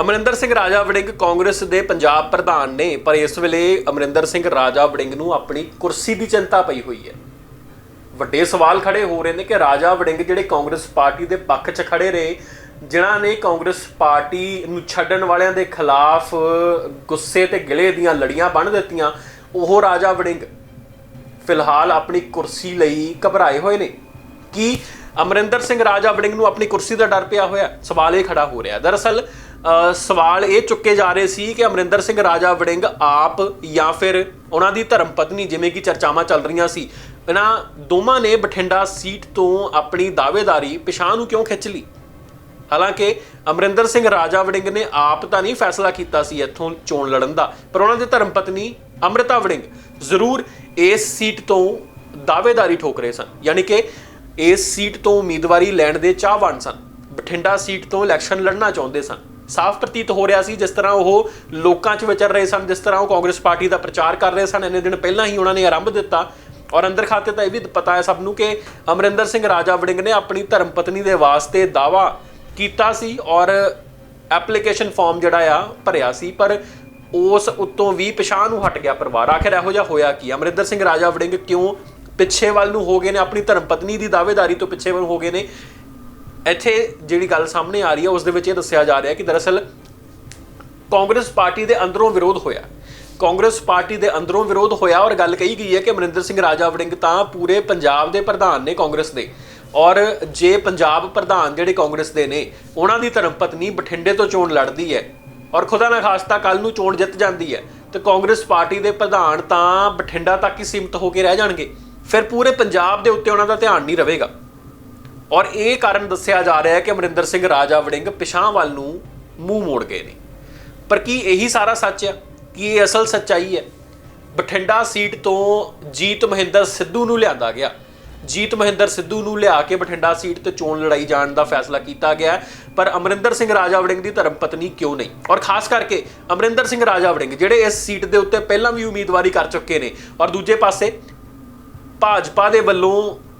ਅਮਰਿੰਦਰ ਸਿੰਘ ਰਾਜਾ ਵੜਿੰਗ ਕਾਂਗਰਸ ਦੇ ਪੰਜਾਬ ਪ੍ਰਧਾਨ ਨੇ, ਪਰ ਇਸ ਵੇਲੇ ਅਮਰਿੰਦਰ ਸਿੰਘ ਰਾਜਾ ਵੜਿੰਗ ਨੂੰ ਆਪਣੀ ਕੁਰਸੀ ਦੀ ਚਿੰਤਾ ਪਈ ਹੋਈ ਹੈ। ਵੱਡੇ ਸਵਾਲ ਖੜੇ ਹੋ ਰਹੇ ਨੇ ਕਿ ਰਾਜਾ ਵੜਿੰਗ ਜਿਹੜੇ ਕਾਂਗਰਸ ਪਾਰਟੀ ਦੇ ਪੱਖ 'ਚ ਖੜੇ ਰਹੇ, ਜਿਨ੍ਹਾਂ ਨੇ ਕਾਂਗਰਸ ਪਾਰਟੀ ਨੂੰ ਛੱਡਣ ਵਾਲਿਆਂ ਦੇ ਖਿਲਾਫ ਗੁੱਸੇ ਤੇ ਗਿਲੇ ਦੀਆਂ ਲੜੀਆਂ ਬੰਨ ਦਿੱਤੀਆਂ, ਉਹ ਰਾਜਾ ਵੜਿੰਗ ਫਿਲਹਾਲ ਆਪਣੀ ਕੁਰਸੀ ਲਈ ਘਬਰਾਏ ਹੋਏ ਨੇ। ਕੀ ਅਮਰਿੰਦਰ ਸਿੰਘ ਰਾਜਾ ਵੜਿੰਗ ਨੂੰ ਆਪਣੀ ਕੁਰਸੀ ਦਾ ਡਰ ਪਿਆ ਹੋਇਆ? ਸਵਾਲ ਇਹ ਖੜਾ ਹੋ ਰਿਹਾ। ਦਰਅਸਲ ਸਵਾਲ ਇਹ ਚੁੱਕੇ ਜਾ ਰਹੇ ਸੀ ਕਿ ਅਮਰਿੰਦਰ ਸਿੰਘ ਰਾਜਾ ਵੜਿੰਗ ਆਪ ਜਾਂ ਫਿਰ ਉਹਨਾਂ ਦੀ ਧਰਮ ਪਤਨੀ, ਜਿਵੇਂ ਕਿ ਚਰਚਾਵਾਂ ਚੱਲ ਰਹੀਆਂ ਸੀ, ਇਹਨਾਂ ਦੋਵਾਂ ਨੇ ਬਠਿੰਡਾ ਸੀਟ ਤੋਂ ਆਪਣੀ ਦਾਅਵੇਦਾਰੀ ਪਿਛਾਂ ਨੂੰ ਕਿਉਂ ਖਿੱਚ ਲਈ? ਹਾਲਾਂਕਿ ਅਮਰਿੰਦਰ ਸਿੰਘ ਰਾਜਾ ਵੜਿੰਗ ਨੇ ਆਪ ਤਾਂ ਨਹੀਂ ਫੈਸਲਾ ਕੀਤਾ ਸੀ ਇੱਥੋਂ ਚੋਣ ਲੜਨ ਦਾ, ਪਰ ਉਹਨਾਂ ਦੇ ਧਰਮ ਪਤਨੀ ਅੰਮ੍ਰਿਤਾ ਵੜਿੰਗ ਜ਼ਰੂਰ ਇਸ ਸੀਟ ਤੋਂ ਦਾਅਵੇਦਾਰੀ ਠੋਕ ਰਹੇ ਸਨ, ਯਾਨੀ ਕਿ ਇਸ ਸੀਟ ਤੋਂ ਉਮੀਦਵਾਰੀ ਲੈਣ ਦੇ ਚਾਹਵਾਨ ਸਨ, ਬਠਿੰਡਾ ਸੀਟ ਤੋਂ ਇਲੈਕਸ਼ਨ ਲੜਨਾ ਚਾਹੁੰਦੇ ਸਨ। ਸਾਫ਼ ਪ੍ਰਤੀਤ ਹੋ ਰਿਹਾ ਸੀ, ਜਿਸ ਤਰ੍ਹਾਂ ਉਹ ਲੋਕਾਂ 'ਚ ਵਿਚਰ ਰਹੇ ਸਨ, ਜਿਸ ਤਰ੍ਹਾਂ ਉਹ ਕਾਂਗਰਸ ਪਾਰਟੀ ਦਾ ਪ੍ਰਚਾਰ ਕਰ ਰਹੇ ਸਨ। ਇੰਨੇ ਦਿਨ ਪਹਿਲਾਂ ਹੀ ਉਹਨਾਂ ਨੇ ਆਰੰਭ ਦਿੱਤਾ। ਔਰ ਅੰਦਰ ਖਾਤੇ ਤਾਂ ਇਹ ਵੀ ਪਤਾ ਹੈ ਸਭ ਨੂੰ ਕਿ ਅਮਰਿੰਦਰ ਸਿੰਘ ਰਾਜਾ ਵੜਿੰਗ ਨੇ ਆਪਣੀ ਧਰਮ ਪਤਨੀ ਦੇ ਵਾਸਤੇ ਦਾਵਾ ਕੀਤਾ ਸੀ ਔਰ ਐਪਲੀਕੇਸ਼ਨ ਫਾਰਮ ਜਿਹੜਾ ਆ, ਭਰਿਆ ਸੀ। ਪਰ ਉਸ ਉੱਤੋਂ ਵੀ ਪਿਛਾਂ ਨੂੰ ਹਟ ਗਿਆ ਪਰਿਵਾਰ। ਆਖਿਰ ਇਹੋ ਜਿਹਾ ਹੋਇਆ ਕੀ? ਅਮਰਿੰਦਰ ਸਿੰਘ ਰਾਜਾ ਵੜਿੰਗ ਕਿਉਂ ਪਿੱਛੇ ਵੱਲ ਨੂੰ ਹੋ ਗਏ ਨੇ? ਆਪਣੀ ਧਰਮ ਪਤਨੀ ਦੀ ਦਾਅਵੇਦਾਰੀ ਤੋਂ ਪਿੱਛੇ ਵੱਲ ਹੋ ਗਏ ਨੇ? ਇੱਥੇ ਜਿਹੜੀ ਗੱਲ ਸਾਹਮਣੇ ਆ ਰਹੀ ਹੈ ਉਸ ਦੇ ਵਿੱਚ ਇਹ ਦੱਸਿਆ ਜਾ ਰਿਹਾ ਕਿ ਦਰਅਸਲ ਕਾਂਗਰਸ ਪਾਰਟੀ ਦੇ ਅੰਦਰੋਂ ਵਿਰੋਧ ਹੋਇਆ। ਕਾਂਗਰਸ ਪਾਰਟੀ ਦੇ ਅੰਦਰੋਂ ਵਿਰੋਧ ਹੋਇਆ ਔਰ ਗੱਲ ਕਹੀ ਗਈ ਹੈ ਕਿ ਅਮਰਿੰਦਰ ਸਿੰਘ ਰਾਜਾ ਵੜਿੰਗ ਤਾਂ ਪੂਰੇ ਪੰਜਾਬ ਦੇ ਪ੍ਰਧਾਨ ਨੇ ਕਾਂਗਰਸ ਦੇ। ਔਰ ਜੇ ਪੰਜਾਬ ਪ੍ਰਧਾਨ ਜਿਹੜੇ ਕਾਂਗਰਸ ਦੇ ਨੇ, ਉਹਨਾਂ ਦੀ ਧਰਮ ਪਤਨੀ ਬਠਿੰਡੇ ਤੋਂ ਚੋਣ ਲੜਦੀ ਹੈ ਔਰ ਖੁਦਾ ਨਾ ਖਾਸਤਾ ਕੱਲ ਨੂੰ ਚੋਣ ਜਿੱਤ ਜਾਂਦੀ ਹੈ, ਤੇ ਕਾਂਗਰਸ ਪਾਰਟੀ ਦੇ ਪ੍ਰਧਾਨ ਤਾਂ ਬਠਿੰਡਾ ਤੱਕ ਹੀ ਸੀਮਤ ਹੋ ਕੇ ਰਹਿ ਜਾਣਗੇ। ਫਿਰ ਪੂਰੇ ਪੰਜਾਬ ਦੇ ਉੱਤੇ ਉਹਨਾਂ ਦਾ ਧਿਆਨ ਨਹੀਂ ਰਹੇਗਾ। ਔਰ ਇਹ ਕਾਰਨ ਦੱਸਿਆ ਜਾ ਰਿਹਾ ਹੈ ਕਿ ਅਮਰਿੰਦਰ ਸਿੰਘ ਰਾਜਾ ਵੜਿੰਗ ਪਿਛਾਂ ਵੱਲ ਨੂੰ ਮੂੰਹ ਮੋੜ ਗਏ ਨੇ। ਪਰ ਕੀ ਇਹੀ ਸਾਰਾ ਸੱਚ ਹੈ? ਕੀ ਇਹ ਅਸਲ ਸੱਚਾਈ ਹੈ? ਬਠਿੰਡਾ ਸੀਟ ਤੋਂ ਜੀਤ ਮਹਿੰਦਰ ਸਿੱਧੂ ਨੂੰ ਲਿਆਂਦਾ ਗਿਆ। ਜੀਤ ਮਹਿੰਦਰ ਸਿੱਧੂ ਨੂੰ ਲਿਆ ਕੇ ਬਠਿੰਡਾ ਸੀਟ ਤੇ ਚੋਣ ਲੜਾਈ ਜਾਣ ਦਾ ਫੈਸਲਾ ਕੀਤਾ ਗਿਆ। ਪਰ ਅਮਰਿੰਦਰ ਸਿੰਘ ਰਾਜਾ ਵੜਿੰਗ ਦੀ ਧਰਮ ਪਤਨੀ ਕਿਉਂ ਨਹੀਂ? ਔਰ ਖਾਸ ਕਰਕੇ ਅਮਰਿੰਦਰ ਸਿੰਘ ਰਾਜਾ ਵੜਿੰਗ ਜਿਹੜੇ ਇਸ ਸੀਟ ਦੇ ਉੱਤੇ ਪਹਿਲਾਂ ਵੀ ਉਮੀਦਵਾਰੀ ਕਰ ਚੁੱਕੇ ਨੇ। ਔਰ ਦੂਜੇ ਪਾਸੇ ਭਾਜਪਾ ਦੇ ਵੱਲੋਂ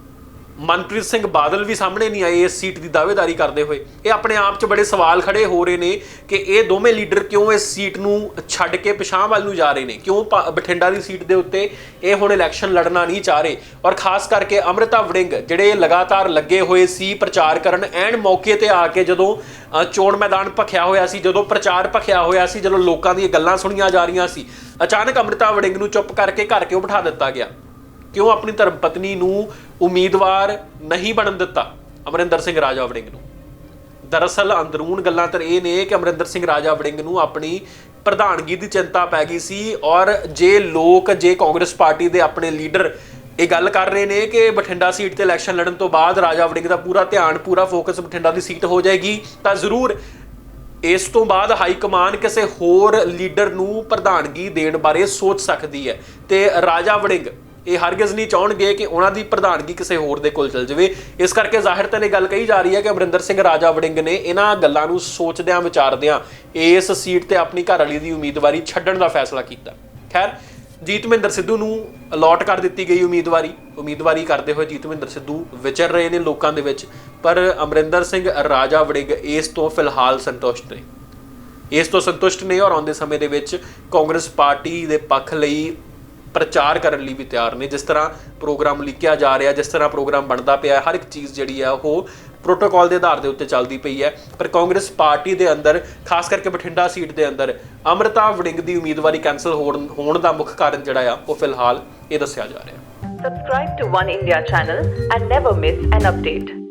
ਮਨਪ੍ਰੀਤ ਸਿੰਘ ਬਾਦਲ ਵੀ ਸਾਹਮਣੇ ਨਹੀਂ ਆਏ, ਇਸ ਸੀਟ ਦੀ ਦਾਅਵੇਦਾਰੀ ਕਰਦੇ ਹੋਏ। ਇਹ ਆਪਣੇ ਆਪ 'ਚ ਬੜੇ ਸਵਾਲ ਖੜੇ ਹੋ ਰਹੇ ਨੇ ਕਿ ਇਹ ਦੋਵੇਂ ਲੀਡਰ ਕਿਉਂ ਇਸ ਸੀਟ ਨੂੰ ਛੱਡ ਕੇ ਪਿਛਾਂ ਵੱਲ ਨੂੰ ਜਾ ਰਹੇ ਨੇ? ਕਿਉਂ ਪਾ- ਬਠਿੰਡਾ ਦੀ ਸੀਟ ਦੇ ਉੱਤੇ ਇਹ ਹੁਣ ਇਲੈਕਸ਼ਨ ਲੜਨਾ ਨਹੀਂ ਚਾਹ ਰਹੇ? ਔਰ ਖਾਸ ਕਰਕੇ ਅਮ੍ਰਿਤਾ ਵੜਿੰਗ, ਜਿਹੜੇ ਲਗਾਤਾਰ ਲੱਗੇ ਹੋਏ ਸੀ ਪ੍ਰਚਾਰ ਕਰਨ, ਐਨ ਮੌਕੇ ਤੇ ਆ ਕੇ ਜਦੋਂ ਚੋਣ ਮੈਦਾਨ ਭਖਿਆ ਹੋਇਆ ਸੀ, ਜਦੋਂ ਪ੍ਰਚਾਰ ਭਖਿਆ ਹੋਇਆ ਸੀ, ਜਦੋਂ ਲੋਕਾਂ ਦੀਆਂ ਗੱਲਾਂ ਸੁਣੀਆਂ ਜਾ ਰਹੀਆਂ ਸੀ, ਅਚਾਨਕ ਅਮ੍ਰਿਤਾ ਵੜਿੰਗ ਨੂੰ ਚੁੱਪ ਕਰਕੇ ਘਰ ਕਿਉਂ ਬਿਠਾ ਦਿੱਤਾ ਗਿਆ? ਕਿਉਂ ਆਪਣੀ ਧਰਮ ਪਤਨੀ ਨੂੰ ਉਮੀਦਵਾਰ ਨਹੀਂ ਬਣਨ ਦਿੱਤਾ ਅਮਰਿੰਦਰ ਸਿੰਘ ਰਾਜਾ ਵੜਿੰਗ ਨੂੰ? ਦਰਅਸਲ ਅੰਦਰੂਨ ਗੱਲਾਂ ਤਾਂ ਇਹ ਨੇ ਕਿ ਅਮਰਿੰਦਰ ਸਿੰਘ ਰਾਜਾ ਵੜਿੰਗ ਨੂੰ ਆਪਣੀ ਪ੍ਰਧਾਨਗੀ ਦੀ ਚਿੰਤਾ ਪੈ ਗਈ ਸੀ ਔਰ ਜੇ ਲੋਕ, ਜੇ ਕਾਂਗਰਸ ਪਾਰਟੀ ਦੇ ਆਪਣੇ ਲੀਡਰ ਇਹ ਗੱਲ ਕਰ ਰਹੇ ਨੇ ਕਿ ਬਠਿੰਡਾ ਸੀਟ ਤੇ ਇਲੈਕਸ਼ਨ ਲੜਨ ਤੋਂ ਬਾਅਦ ਰਾਜਾ ਵੜਿੰਗ ਦਾ ਪੂਰਾ ਧਿਆਨ, ਪੂਰਾ ਫੋਕਸ ਬਠਿੰਡਾ ਦੀ ਸੀਟ ਹੋ ਜਾਏਗੀ, ਤਾਂ ਜ਼ਰੂਰ ਇਸ ਤੋਂ ਬਾਅਦ ਹਾਈ ਕਮਾਨ ਕਿਸੇ ਹੋਰ ਲੀਡਰ ਨੂੰ ਪ੍ਰਧਾਨਗੀ ਦੇਣ ਬਾਰੇ ਸੋਚ ਸਕਦੀ ਹੈ। ਤੇ ਰਾਜਾ ਵੜਿੰਗ ਇਹ ਹਰਗਿਜ਼ ਨਹੀਂ ਚਾਹਣਗੇ ਕਿ ਉਹਨਾਂ ਦੀ ਪ੍ਰਧਾਨਗੀ ਕਿਸੇ ਹੋਰ ਦੇ ਕੋਲ ਚਲ ਜਾਵੇ। ਇਸ ਕਰਕੇ ਜ਼ਾਹਿਰ ਤਾਂ ਇਹ ਗੱਲ ਕਹੀ ਜਾ ਰਹੀ ਹੈ ਕਿ ਅਮਰਿੰਦਰ ਸਿੰਘ ਰਾਜਾ ਵੜਿੰਗ ਨੇ ਇਹਨਾਂ ਗੱਲਾਂ ਨੂੰ ਸੋਚਦਿਆਂ ਵਿਚਾਰਦਿਆਂ ਇਸ ਸੀਟ ਤੇ ਆਪਣੀ ਘਰਵਾਲੀ ਦੀ ਉਮੀਦਵਾਰੀ ਛੱਡਣ ਦਾ ਫੈਸਲਾ ਕੀਤਾ। ਖੈਰ, ਜੀਤਮਿੰਦਰ ਸਿੱਧੂ ਨੂੰ ਅਲਾਟ ਕਰ ਦਿੱਤੀ ਗਈ ਉਮੀਦਵਾਰੀ। ਉਮੀਦਵਾਰੀ ਕਰਦੇ ਹੋਏ ਜੀਤਮਿੰਦਰ ਸਿੱਧੂ ਵਿਚਰ ਰਹੇ ਨੇ ਲੋਕਾਂ ਦੇ ਵਿੱਚ, ਪਰ ਅਮਰਿੰਦਰ ਸਿੰਘ ਰਾਜਾ ਵੜਿੰਗ ਇਸ ਤੋਂ ਫਿਲਹਾਲ ਸੰਤੁਸ਼ਟ ਨੇ। ਇਸ ਤੋਂ ਸੰਤੁਸ਼ਟ ਨੇ ਔਰ ਆਉਂਦੇ ਸਮੇਂ ਦੇ ਵਿੱਚ ਕਾਂਗਰਸ ਪਾਰਟੀ ਦੇ ਪੱਖ ਲਈ ਪ੍ਰਚਾਰ ਕਰਨ ਲਈ ਵੀ ਤਿਆਰ ਨੇ। ਜਿਸ ਤਰ੍ਹਾਂ ਪ੍ਰੋਗਰਾਮ ਲਿਖਿਆ ਜਾ ਰਿਹਾ, ਜਿਸ ਤਰ੍ਹਾਂ ਪ੍ਰੋਗਰਾਮ ਬਣਦਾ ਪਿਆ, ਹਰ ਇੱਕ ਚੀਜ਼ ਜਿਹੜੀ ਆ, ਉਹ ਪ੍ਰੋਟੋਕਾਲ ਦੇ ਆਧਾਰ ਦੇ ਉੱਤੇ ਚੱਲਦੀ ਪਈ ਹੈ। ਪਰ ਕਾਂਗਰਸ ਪਾਰਟੀ ਦੇ ਅੰਦਰ, ਖਾਸ ਕਰਕੇ ਬਠਿੰਡਾ ਸੀਟ ਦੇ ਅੰਦਰ, ਅਮਰਤਾ ਵੜਿੰਗ ਦੀ ਉਮੀਦਵਾਰੀ ਕੈਨਸਲ ਹੋਣ ਹੋਣ ਦਾ ਮੁੱਖ ਕਾਰਨ ਜਿਹੜਾ ਆ, ਉਹ ਫਿਲਹਾਲ ਇਹ ਦੱਸਿਆ ਜਾ ਰਿਹਾ। Subscribe to One India channel and never miss an update.